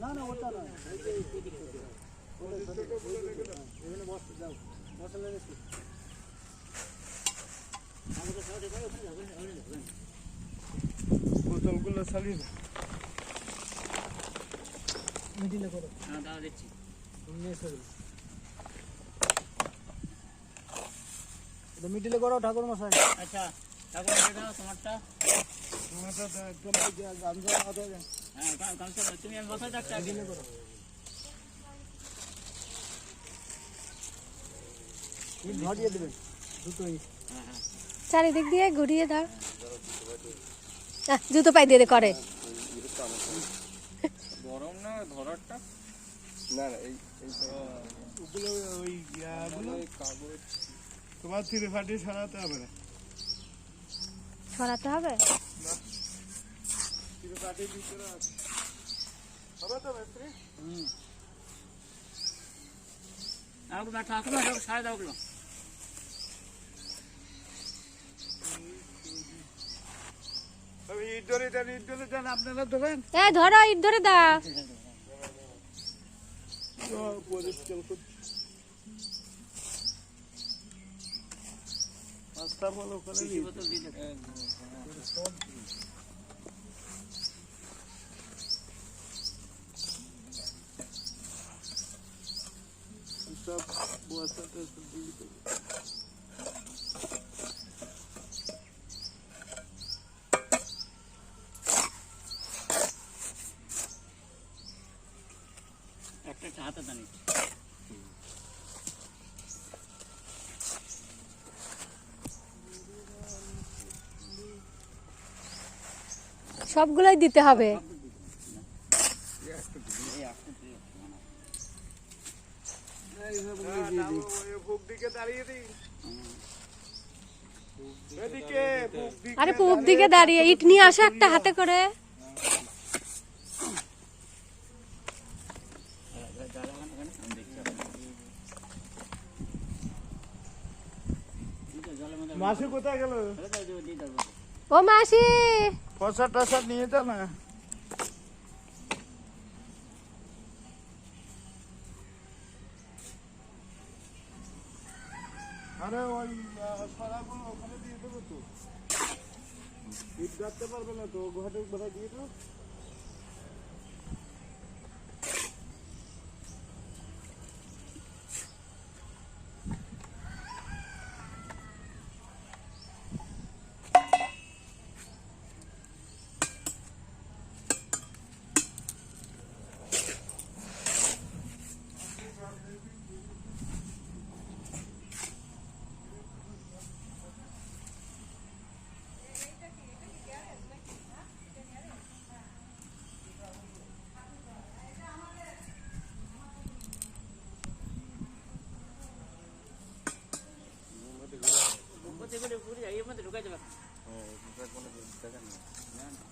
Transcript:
না না বোতলগুলো চালিয়ে মিডিলে করো। হ্যাঁ দিচ্ছি মিডিলে করো ঠাকুর মশাই আচ্ছা ঠাকুর দাও তোমারটা। হ্যাঁ হ্যাঁ হ্যাঁ চারিদিক দিয়ে ঘুরিয়ে দাও জুতো পাই দিয়ে করে। গরম না ধরারটা? না না এই এই ওগুলো ওই ইয়াগুলো কাগজ। তোমার ছিঁড়ে ফাটিয়ে সারাতে হবে না? সরাতে হবে? ছিঁড়ে ফাটিয়ে ভিতরে আছে হবে তো মিস্ত্রি ইট ধরে দেন ইট ধরে দেন আপনারা ধরেন এই ধরো ইট ধরে দাও দিয়ে দেবে একটা একটা হাতে দানি সবগুলোই দিতে হবে এইভাবে দিয়ে দিই। বুক দিকে দাঁড়িয়ে দিই এদিকে বুক দিকে আরে পূব দিকে দাঁড়িয়ে ইট নিয়ে আসো একটা হাতে করে। মাসি কোথায় গেল। ও মাসি। ফসা টসা নিয়ে যা না। আরে ওই সারাগুলো ওখানে দিয়ে দেবো তো। ইট গাড়তে পারবে না তো, ঘরে ঘরে দিয়ে দেবো। উপর ঘুরে যায়, এর মধ্যে ঢুকাই কোনো দেখেন না